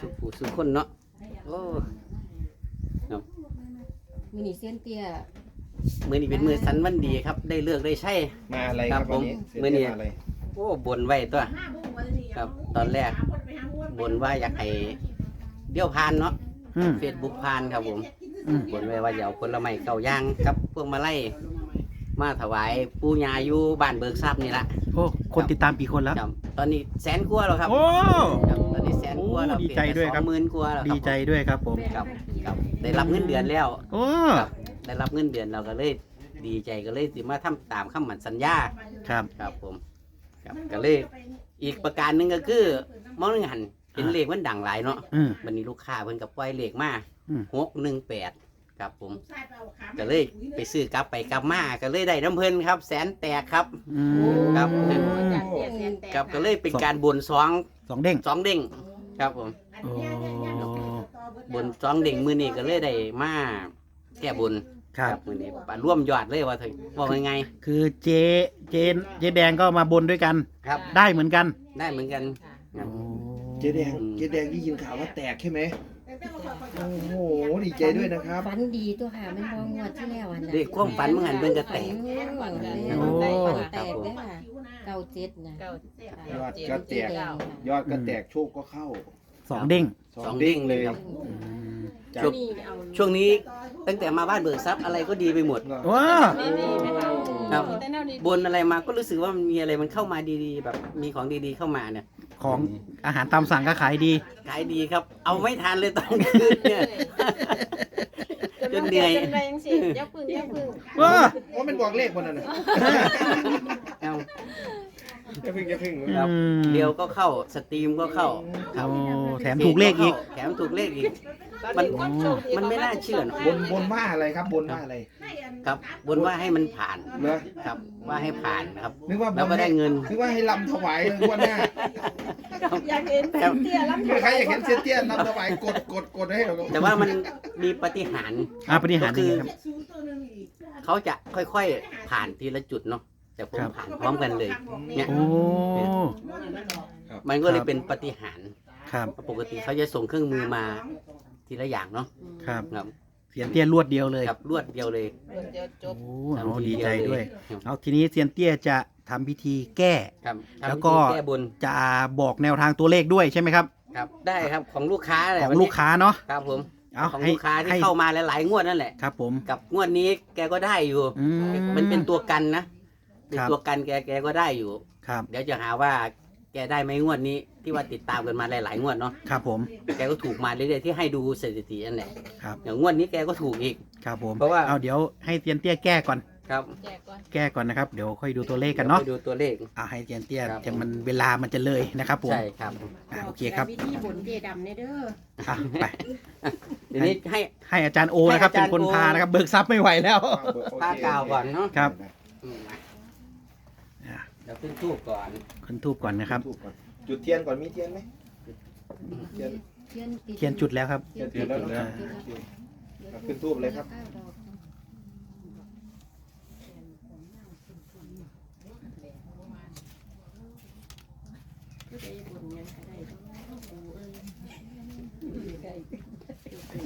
สุขผู้สุขคนเนาะโอ้ครับมือนี่เส้นเตี้ยมือนี้เป็นมือสันวันดีครับ ได้เลือกได้ใช่ มาอะไรครับครับวันนี้ผมเสียมื้อนี้เตี้ยมาอะไรโอ้บนไว้ตัว ครับตอนแรกบนว่าอยากให้เดี่ยวพานเนาะอืม เฟซบุ๊กพานครับผมอืม บนไว้ว่าอย่าเอาผลไม้เก่าย่างกับพวกมาไล่มาถวายปู่ย่าอยู่บ้านเบิกทรัพย์นี่ละโอ้ คนติดตามกี่คนแล้ว ครับตอนนี้แสนกว่าแล้วครับโอ้ ครับตอนนี้แสน กว่าแล้วโอ้ดีใจด้วยครับ สองหมื่นกว่าแล้วดีใจด้วยครับผม ครับครับ ได้รับเงินเดือนแล้ว โอ้ครับ ได้รับเงินเดือนเราก็เลยดีใจก็เลยสิมาทำตามคำหมั่นสัญญาครับ ครับผมครับก็เลยอีกประการหนึ่งก็คือมองหนึ่งหันเห็นเลขมันดังหลายเนาะอืม วันนี้ลูกค้าเพิ่นกับปล่อยเลขมาอืม หกหนึ่งแปดครับผม ก็เลยไปซื้อกลับไปกลับมาก็เลยได้น้ำเพิ่นครับ แสนแตกครับ อืมครับจากเตี้ยเส้นแตกครับก็เลยเป็นการบนสองสองเด้งสองเด้ง ครับผม โอ้บนสองเด้งมือนี้ก็เลยได้มาแก้บนครับ มือนี้ปาร่วมยอดเลยว่าเถอะว่าไงคือเจเจนเจแดงก็มาบนด้วยกัน ครับ ได้เหมือนกัน ได้เหมือนกัน ครับ เจ๊แดงเจ๊แดงที่ยินข่าวว่าแตกใช่ไหม โอ้โหดีใจด้วยนะครับฝันดีตัวหามันมองงวดที่แล้วอันน่ะเด็กความฝันมันหันเบิ่งกระแตก ฝันโอ้แตกคแตรับกผมได้ค่ะเก้าเจ็ดนะเก้ายอดก็แตก ยอดก็แตกโชคก็เข้าสองเด้ง สองเด้งเลยครับอืมจากช่วงช่วงนี้ตั้งแต่มาบ้านเบิกทรัพย์อะไรก็ดีไปหมด ว้า ไม่มีไหมคะ ครับ แต่แนวนี้บนอะไรมาก็รู้สึกว่ามันมีอะไรมันเข้ามาดีๆ แบบมีของดีๆเข้ามาเนี่ยของอาหารตามสั่งก็ขายดี ขายดีครับ เอาไม่ทันเลยตอนคืนเนี่ย จนเหนื่อย จนแรงสิยับพึ่งยับพึ่งว้าว่ามันบอกเลขคนนั้นนะเอาอย่าเพึ่งอย่าเพึ่งครับอืมเดียวก็เข้าสตรีมก็เข้า ครับ โอ้แถมถูกเลขอีก แถมถูกเลขอีก มันมันไม่น่าเชื่อเนอะบนบนว่าอะไรครับบนว่าอะไร ครับ บนว่าให้มันผ่านเนอะครับ ว่าให้ผ่านนะครับ นึกว่าบแล้วนก็ได้เงิน นึกว่าให้ลำถวายเลยงวันหน้าอยากเห็นแต่เตี้ยล้ำคือใครอยากเห็นเสียเตี้ยนลำถวายกดกดกดให้เราแต่ว่ามันมีปฏิหารย์ อ่าปฏิหารย์ก็นี่คือครับ เขาจะค่อยๆผ่านทีละจุดเนาะแต่ผมครับ ผ่านพร้อมกันเลย เนี่ย โอ้มันก็เลคยรับเป็นปฏิหารย์ครับ ปกติเขาจะส่งเครื่องมือมา ทีละอย่างเนาะครับ ครับเสียนเตี้ยรวดเดียวเลยกับรวดเดียวเลยเดี๋ยวจโอ้บเอาดีใจด้วย ครับเอาทีนี้เซียนเตี้ยจะทำพิธีแก้ ครับแล้วก็ทำพิธีแก้บนจะบอกแนวทางตัวเลขด้วยใช่ไหมครับ ครับ ได้ครับของลูกค้าแหละของวันนี้ลูกค้าเนาะครับผมเอาของให้ลูกค้าที่ให้เข้ามาหลายๆงวดนั่นแหละ ครับผมกับงวดนี้แกก็ได้อยู่ อืม มันเป็นตัวกันนะเป็นครับ ตัวกันแกแกก็ได้อยู่ ครับ เดี๋ยวจะหาว่าแก ได้ไหมงวดนี้ที่ว่าติดตามกันมาหลายๆงวดเนาะครับผมแกก็ถูกมาเรื่อยๆที่ให้ดูสถิตินั่นแหละครับอย่างงวดนี้แกก็ถูกอีก ครับผมเพราะว่า เอาเดี๋ยวให้เซียนเตี้ยแก้ก่อน ครับแจกก่อนแก้ก่อนนะครับเดี๋ยวค่อยดูตัวเลขกันเนาะไปดูตัวเลขเอาให้เซียนเตี้ยครับ จะมันเวลามันจะเลยนะครับผมใช่ครับอะโอเคครับวิธีบนเจดำเนี่ยเด้ออะไปเดี๋ยวนี้ให้ ให้อาจารย์โอนะครับให้เป็อานจารย์คนโอพานะครับเบิกทรัพย์ไม่ไหวแล้ว ผ้ากาวก่อนเนาะครับ อืมมาอะ เดี๋ยวขึ้นทูบก่อนขึ้นทูบก่อนนะครับ จุดเทียนก่อนมีเทียนไหมเทียนเทียนติดเทียนจุดแล้วครับ เทียนจุดแล้วเนอะขึ้นทูบเลยครับ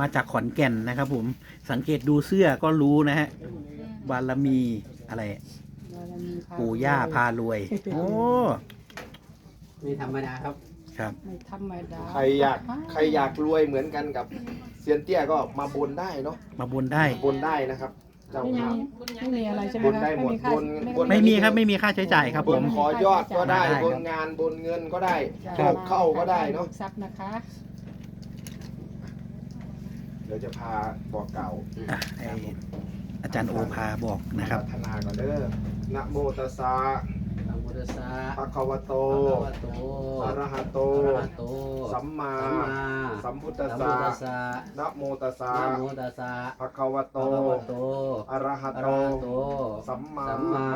มาจากขอนแก่นนะครับผม สังเกตดูเสื้อก็รู้นะฮะบารมีอะไร ปู่ย่าพารวย โอ้ไม่ธรรมดาครับ ครับไม่ธรรมดาใครอยากใครอยากรวยเหมือนกันกับเซียนเตี้ยก็มาบนได้เนาะมาบนได้ บนได้นะครับเจ้าภาพ ไม่มีอะไรใช่ไหมบนคะได้หมดค่าบนบนไม่มีครับไม่มีค่าใช้จ่ายครับบผนม ขอยอดก็ได้ได้ครับ บนงานบนเงินก็ได้โชจ่ยคเข้าก็ได้เนาะทรัพย์นะคะเดี๋ยวจะพาบอกเกล่าวอะให้อาจารย์โอพาบอกนะครับ พัฒนาก่อนเด้อ นะโมตัสสะ พุทธัสสะภะคะวะโต ภะคะวะโตอะระหะโตอะระหะโต สัมมาสัมมาสัมพุทธัสสัมสะพุทธัสสะนะโมตัสสะนะโมตัสสะภะคะวะโต ภะคะวะโตอะระหะอะโตระหะโตสัมมาสัมมา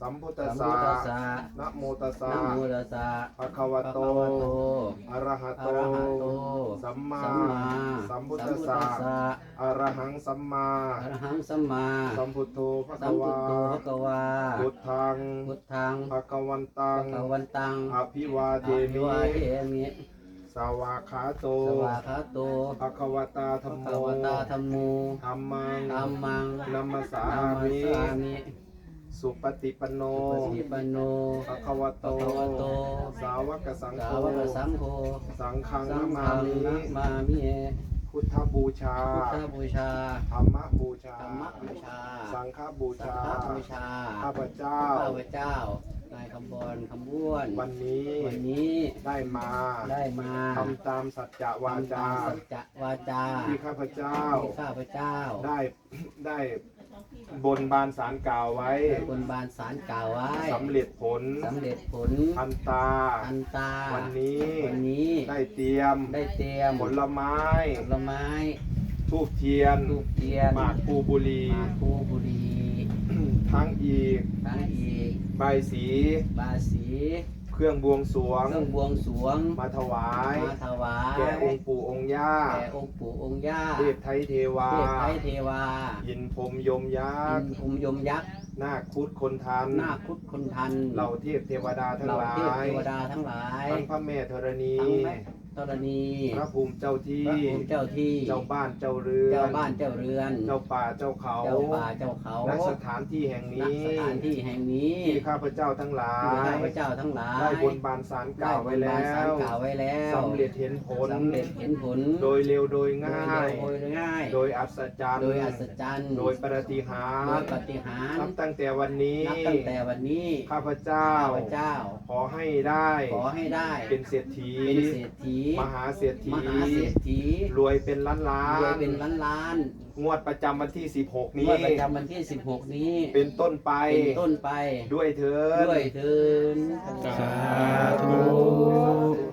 สัมพุทธัสัสมสะพุทธัสสะนะโมตัสสะนะโมตัสสะภะคะวะภะโตคะวะโตอะระหะอะโตระหะโตสัมมาสัมมาสัมพุทสัธัมสพุทสะธัสสะ อะระหังสัมมาอะระหังสัมมาสัมพุทโธภะสัคะมพุวาทโธภะคะวาพุทธังพุทธังภะคะวันตัภะงคะวันตังอภิวาเทอาภิมิวาเทมิสสวากขาโตสวาคาโตภะคะวตาธัมโมภะวตาธัมโมธัมมังธัมมังนัมมสานามัสมิสามิสุปฏิปันโนปฏิปันโนภะคะวโต ภะคะวะโต สาวกสังสาโฆวกสังโฆสังฆังสันางมาฆังมินะมามิพุทธบูชา พุทธบูชาธรรมบูชา ธรรมบูชาสังฆบูสัชางฆบูชาข้าพเจ้า ข้าพเจ้านายคำบอลคำบ้วนวันนี้วันนี้ได้มาได้มาทำตามสัจจะวาจาสัจจะวาจาที่ข้าพเจ้าที่ข้าพเจ้าได้ได้บนบานสารกล่าวไว้ บนบานสารกล่าวไว้สำเร็จผลสำเร็จผลทันตาทันตา วันนี้วันนี้ได้เตรียมได้เตรียมผลไม้ผลไม้ทูบเทียนลูกเทียนหมากภูบุรีหมากคูบุรีทั้งอีกทั้งอีก ใบสี บาสีเครื่องบวงสรวง เครื่องบวงสรวงมาถวาย มาถวายแก่องค์ปู่องค์ย่า แก่องค์ปู่องค์ย่าเทพไทยเทวา เทพไทยเทวายินพรหมยมยัอิกนษ์ภูมิยมยักษ์นาคคุดคนทัน นาคคุดคนทันเหล่าเทพเทวดาทั้งเหล่าหลาเทพยเทวดาทั้งหลายทั้งพระแม่ธรณี ทั้งแม่ ธรณีพระภูมิเจ้าที่ พระภูมิเจ้าที่ เจ้าบ้านเจ้าเรือน เจ้าบ้านเจ้าเรือน เจ้าป่าเจ้าเขาเจ้าป่าเจ้าเขาณสถานที่แห่งณนี้สถานที่แห่งนี้ ที่ข้าพเจ้าทั้งหลาที่ยข้าพเจ้าทั้งหลาย ได้บนบานสารกล่าวไว้แล้ด้บนบานศาลวกล่าวไว้แล้วสำเร็จเห็นผลสำเร็จเห็นผล โดยเร็วโดยง่าย โดยง่าย โดยอัศจรรย์ โดยอัศจรรย์ โดยปาฏิหาโดริยย์ปาฏิหารนับตั้งแต่วันนี้ นับตั้งแต่วันนี้ ข้าพเจ้าข้าพเจ้าขอให้ได้ ขอให้ได้ เป็นเศรษฐี เป็นเศรษฐีมหาเศรษฐีมหาเศรษฐีรวยเป็นล้านล้ารวยนเป็นล้านล้านงวดประจำวันที่ 16งนี้วดประจำวันที่ 16 นี้ เป็นต้นไปเป็นต้นไปด้วยเถิดด้วยเทินสาธุ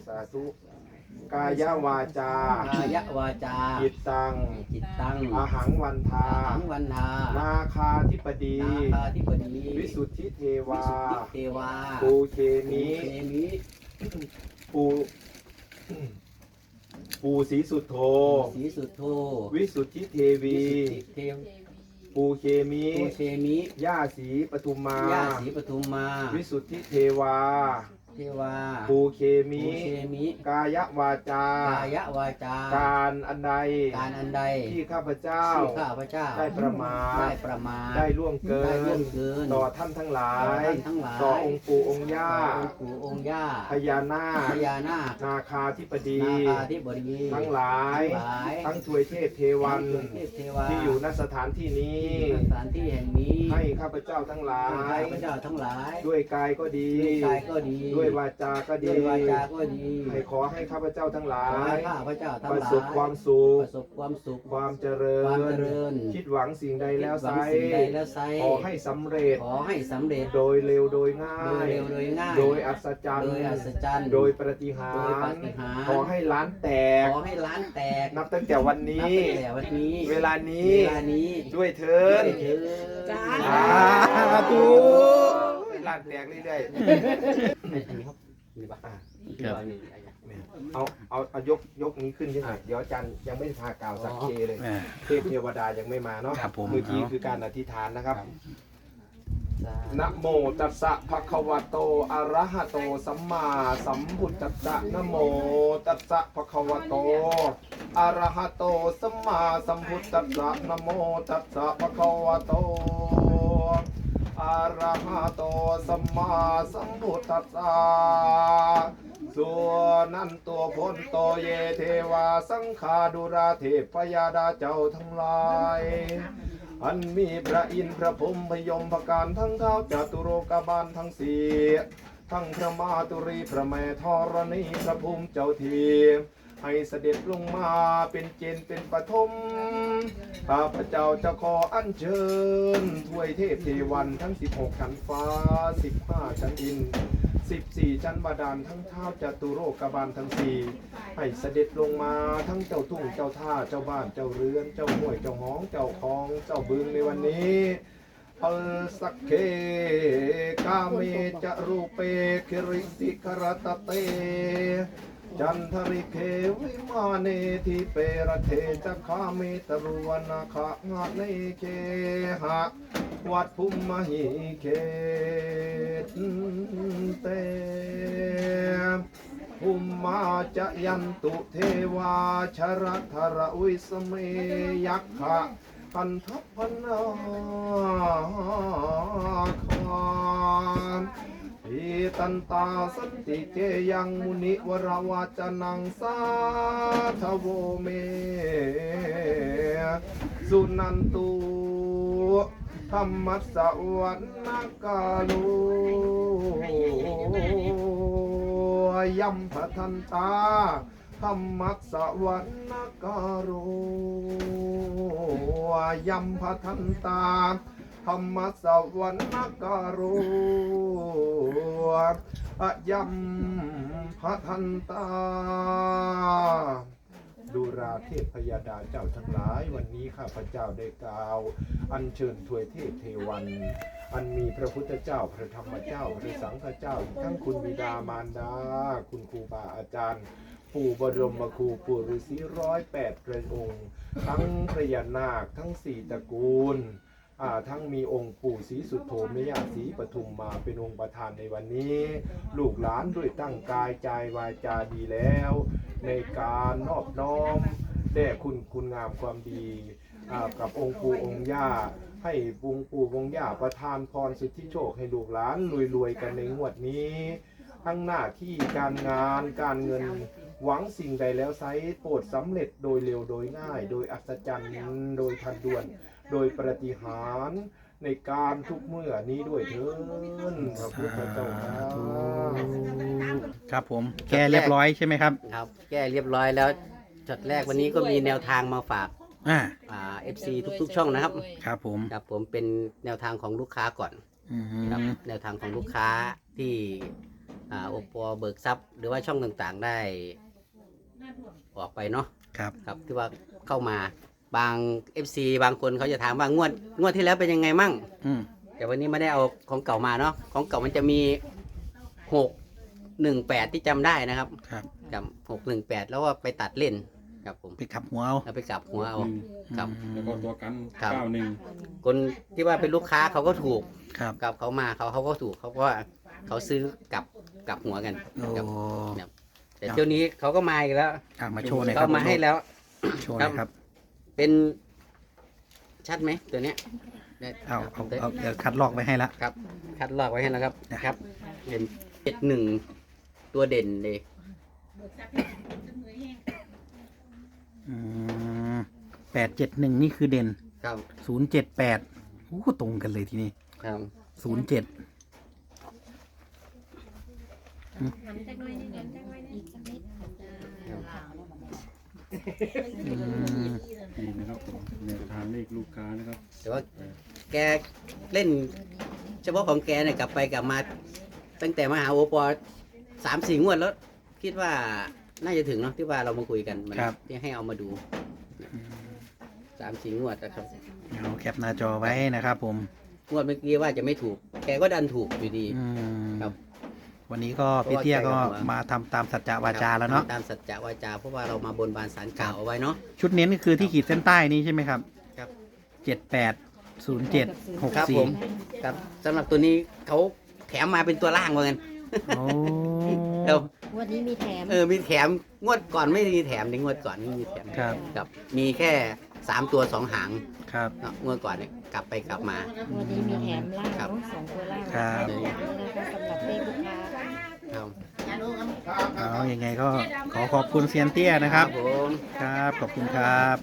สาธุกายวาจากายวาจา จิตตัง จิตตังอาหังวันทาอาหังวันทา นาคาธิปดี นาคาธิปดี วิสุทธิเทวา วิสุทธิเทวา ปูเคมิเคมิ ปูปูสีสุทโธสีสุทโธวิสุทธิเทวีวิสุทธิเทวปูเคมิปูเคมิย่าสีปทุมมา ย่าศรีปทุมมา วิสุทธิเทวา เทวาปูเคมิปูเคมิ กายวาจา กายวาจาการอันใด การอันใดที่ข้าพเจ้า ที่ข้าพเจ้าได้ประมาท ได้ประมาท ได้ล่วงเกิได้ล่วงนเกิน ต่อท่านทั้งหลาต่อยท่านทั้งหลาย ต่อองค์ปู่องค์ย่า องค์ปู่องค์ย่าพญานาคพญานาคนาคาธิปดี นาคาธิบดีทั้งหลาย ทั้งหลายทั้งถวยเทพเทวัน ทั้งเทพเทวาที่อยู่ณสถานที่นี้ที่สถานที่แห่งนี้ให้ข้าพเจ้าทั้งหลาให้ย ข้าพเจ้าทั้งหลายด้วยกายก็ดี ด้วยกายก็ดี ด้วยวาจาก็ดี ด้วยวาจาก็ดีให้ขอให้ข้าพเจ้าทั้งหลาขอให้ยข้าพเจ้าทั้งประหลายสบความสุข ประสบความสุข ความเจริญความเจริญ คิดหวังสิ่งใดแล้วหวัไซงสิ่งใดแล้วไซขอให้สำเร็จ ขอให้สำเร็จ โดยเร็วโดยง่าโดยยเร็วโดยง่ายโดยอัศจรรย์ โดยอัศจรรย์โดยปาฏิหาโดยปาริฏิย์หาริย์ ขอให้ล้านแตก ขอให้ร้านแตกนับตั้งแต่วันนันี้ บตั้งแต่วันนี้เวลานี้ เวลานี้ด้วยเถิด้วนยเถิดจ้าสาธุ ล้านแตกเรื่อยอันนี้ครับมีปะๆอะครับเอาเอาเอายกยกนี้ขึ้นใช่ไหมเดี๋ยวอาจารย์ยังไม่พากล่าวสักเคเลยอ่าเทพเทวดายังไม่มาเนาะครับผมเมื่อกี้เอาคือการอธิษฐานนะครับครับนะโมตัสสะภะคะวะโต อะระหะโต สัมมาสัมพุทธัสสะนะโมตัสสะภะคะวะโต อะระหะโต สัมมาสัมพุทธัสสะนะโมตัสสะภะคะวะโต อะระหะโตสัมมาสัมพุทธัสสะส่วนนั้นตัวพ้นโตเยเทวาสังฆาดุราเทพยาดาเจ้าทั้งหลาย อันมีพระอินทร์พระพรหมพยมพการทั้งเท้าจตุโรกบาลทั้งสี่ทั้งพระมาตุรีพระแม่ธรณีพระภูมิเจ้าที ให้เสด็จลงมาเป็นเจนเป็นปฐมข้าพเจ้าจะขออัญเชิญถ้วยเทพเทวันทั้ง 16 ชั้นฟ้า 15 ชั้นดิน 14 ชั้นบาดาลทั้งเท้าจตุโรกบาลทั้งสี่ให้เสด็จลงมาทั้งเจ้าทุ่งเจ้าท่าเจ้าบ้านเจ้าเรือน เจ้าห้วยเจ้าห้องเจ้าคลองเจ้าบึงในวันนี้อัลสักเคกาเมจะรูเปคิริสิครตเต จันทริเควิมาเนทิเปรเทจะคาเมตรุวนาคางาเนเคหะวัดภูมิมหิเขตเตภูมมาจะยันตุเทวาชรธรวิสเมยักขะพันทพนา ตันตาสติเกยังมุนิวรวาจนังสาทโวเม สุนันตุธรรมสวรรณกาลุยัมพทันตาธรรมสวรรณกาโรยัมพทันตา ธรรมสวรรณกาโรอะยัมพทันตา ดูราเทพพยาดาเจ้าทั้งหลาย วันนี้ข้าพเจ้าได้กล่าว อัญเชิญถวยเทพเทวัน อันมีพระพุทธเจ้าพระธรรมเจ้า พระสังฆเจ้าทั้งคุณบิดามารดา คุณครูบาอาจารย์ปู่บรมครูปู่ฤาษีร้อยแปดพระองค์ ทั้งพระยานาคทั้งสี่ตระกูล ทั้งมีองค์ปู่ศรีสุโธมยาศรีปทุมมาเป็นองค์ประธานในวันนี้ ลูกหลานด้วยตั้งกายใจวาจาดีแล้ว ในการนอบน้อมแด่คุณคุณงามความดีกับองค์ปู่องค์ย่าให้ปุงปู่องค์ย่าประทานพรสิทธิโชคให้ลูกหลานรวยๆกันในงวดนี้ ทั้งหน้าที่การงานการเงินหวังสิ่งใดแล้วไซส์โปรดสำเร็จโดยเร็วโดยง่าย โดยอัศจรรย์โดยทันด่วน โดยประติหารย์ในการทุกเมื่อนี้ด้วยเถินพระพุทธเจ้าค่ะครับผม แกเรียบร้อยใช่ไหมครับ ครับ แก้เรียบร้อยแล้วจุดแรกวันนี้ก็มีแนวทางมาฝากอ่า อ่า FC ทุก ๆ ช่องนะครับ ครับผม ครับผมเป็นแนวทางของลูกค้าก่อนอืครับม แนวทางของลูกค้าที่อ่าโอปอเบิกทรัพย์หรือว่าช่องต่างๆได้ออกไปเนาะครับ ครับที่ว่าเข้ามา บาง FC บางคนเขาจะถามว่างวดงวดที่แล้วเป็นยังไงมั่ง อืมแต่วันนี้ไม่ได้เอาของเก่ามาเนาะของเก่ามันจะมีหกหนึ่งแปดที่จำได้นะครับครับกับหกหนึ่งแปดแล้วว่าไปตัดเล่นครับผมไปขับหัวเอาแล้วไปกลับหัวเอาครับอืมแล้วก็ตัวกันครับ เก้าหนึ่งคนที่ว่าเป็นลูกค้าเขาก็ถูกครับกับเขามาเขาเขาก็ถูกเขาก็ว่าเขาซื้อกลับกลับหัวกันโอ้ครับแต่เที่ยวนี้เขาก็มาอีกแล้วอะมาโชว์หน่อยคเขารับมาให้แล้ว โชว์หน่อยครับ เป็นชัดไหมตัวเนี้ยได้เอาคเอารับเอาเดี๋ยวคัดลอกไว้ให้ละ ครับ คัดลอกไว้ให้แล้วครับนะครับ เป็นเจ็ดหนึ่งตัวเด่นเลยอืมแปดเจ็ดหนึ่งนี่คือเด่นครับศูนย์เจ็ดแปดโอ้ตรงกันเลยทีนี้ครับศูนย์เจ็ดหันจักหน่อยนี่หันจักหน่อยนี่อีกสักนิดจ้า อืมนี่นะครับผมแนวทางเลขลูกค้านะครับแต่ว่าแกเล่น เฉพาะของแกเนี่ยกลับไปกลับมา ตั้งแต่มาหาโอปอสามสี่งวดแล้ว คิดว่าน่าจะถึงเนาะที่ว่าเรามาคุยกันมันที่ให้เอามาดูสามสี่งวดนะครับเอาแคปหน้าจอไว้นะครับผมงวดเมื่อกี้ว่าจะไม่ถูก แกก็ดันถูกอยู่ดี อืมครับ วันนี้ก็พี่เตี้ยก็มาทำตามสัจจะวาจาแล้วเนาะ ตามสัจจะวาจาเพราะว่าเรามาบนบานสารกล่าวเอาไว้เนาะ ชุดเน้นก็คือที่ขีดเส้นใต้นี้ใช่ไหมครับครับ เจ็ดแปดศูนย์เจ็ดหกครับผสี่มครับสำหรับตัวนี้เขาแถมมาเป็นตัวล่างเหมือนกันโอ้เดี๋ยววันนี้มีแถมเออมีแถมงวดก่อนไม่มีแถมในงวดก่อนไม่มีแถมครับ ครับมีแค่สามตัวสองหางครับ เนาะงวดก่อนเนี่ยกลับไปกลับมาวันนี้มีแถมล่างครับ เนาะสองตัวล่างครับนี่นะคะสำหรับเลขลูกค้า ครับเอายังไงก็ขอขอบคุณเซียนเตี้ยนะครับผมครับ ขอบคุณครับ